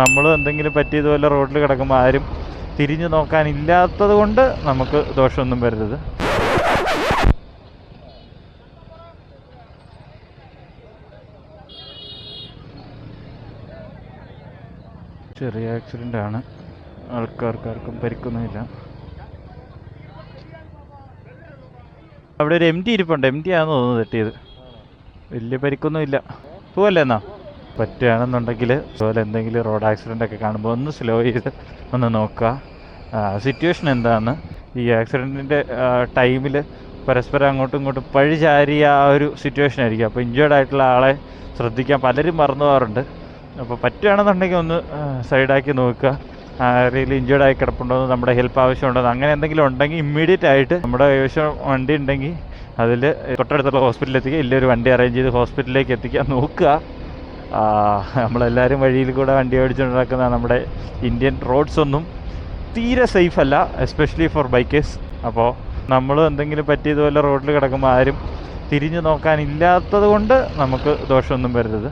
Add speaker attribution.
Speaker 1: നമ്മൾ എന്തെങ്കിലും പറ്റിയതുപോലെ റോഡിൽ കിടക്കുമ്പോൾ ആരും തിരിഞ്ഞു നോക്കാനില്ലാത്തത് കൊണ്ട് നമുക്ക് ദോഷമൊന്നും വരരുത്. ചെറിയ ആക്സിഡന്റ് ആണ്. ആൾക്കാർക്കാർക്കും പരിക്കൊന്നുമില്ല അവിടെ ഒരു എം ടി ഇരിപ്പുണ്ട്. എം ടി ആണെന്ന് തോന്നുന്നു തെറ്റിയത്. വലിയ പരിക്കൊന്നുമില്ല പോവല്ലേ എന്നാ? പറ്റുകയാണെന്നുണ്ടെങ്കിൽ അതുപോലെ എന്തെങ്കിലും റോഡ് ആക്സിഡന്റ് ഒക്കെ കാണുമ്പോൾ ഒന്ന് സ്ലോ ചെയ്ത് ഒന്ന് നോക്കുക. സിറ്റുവേഷൻ എന്താണ്? ഈ ആക്സിഡന്റിന്റെ ടൈമിൽ പരസ്പരം അങ്ങോട്ടും ഇങ്ങോട്ടും പഴി ചാരിയ ആ ഒരു സിറ്റുവേഷൻ ആയിരിക്കും. അപ്പോൾ ഇഞ്ചേർഡ് ആയിട്ടുള്ള ആളെ ശ്രദ്ധിക്കാൻ പലരും മറന്നു പോകാറുണ്ട്. അപ്പോൾ പറ്റുകയാണെന്നുണ്ടെങ്കിൽ ഒന്ന് സൈഡാക്കി നോക്കുക. ആരെങ്കിലും ഇഞ്ചേർഡ് ആയി കിടപ്പുണ്ടോ നമ്മുടെ ഹെൽപ്പ് ആവശ്യമുണ്ടോ അങ്ങനെ എന്തെങ്കിലും ഉണ്ടെങ്കിൽ ഇമ്മീഡിയറ്റ് ആയിട്ട് നമ്മുടെ കൈവശം വണ്ടി ഉണ്ടെങ്കിൽ അതിൽ തൊട്ടടുത്തുള്ള ഹോസ്പിറ്റലിൽ എത്തിക്കുക. ഇല്ലൊരു വണ്ടി അറേഞ്ച് ചെയ്ത് ഹോസ്പിറ്റലിലേക്ക് എത്തിക്കാൻ നോക്കുക. നമ്മളെല്ലാവരും വഴിയിൽ കൂടെ വണ്ടി ഓടിച്ചുകൊണ്ട് നടക്കുന്ന നമ്മുടെ ഇന്ത്യൻ റോഡ്സ് ഒന്നും തീരെ സേഫ് അല്ല എസ്പെഷ്യലി ഫോർ ബൈക്കേഴ്സ് അപ്പോൾ നമ്മൾ എന്തെങ്കിലും പറ്റിയതുപോലെ റോഡിൽ കിടക്കുമ്പോൾ ആരും തിരിഞ്ഞു നോക്കാനില്ലാത്തത് കൊണ്ട് നമുക്ക് ദോഷമൊന്നും വരരുത്.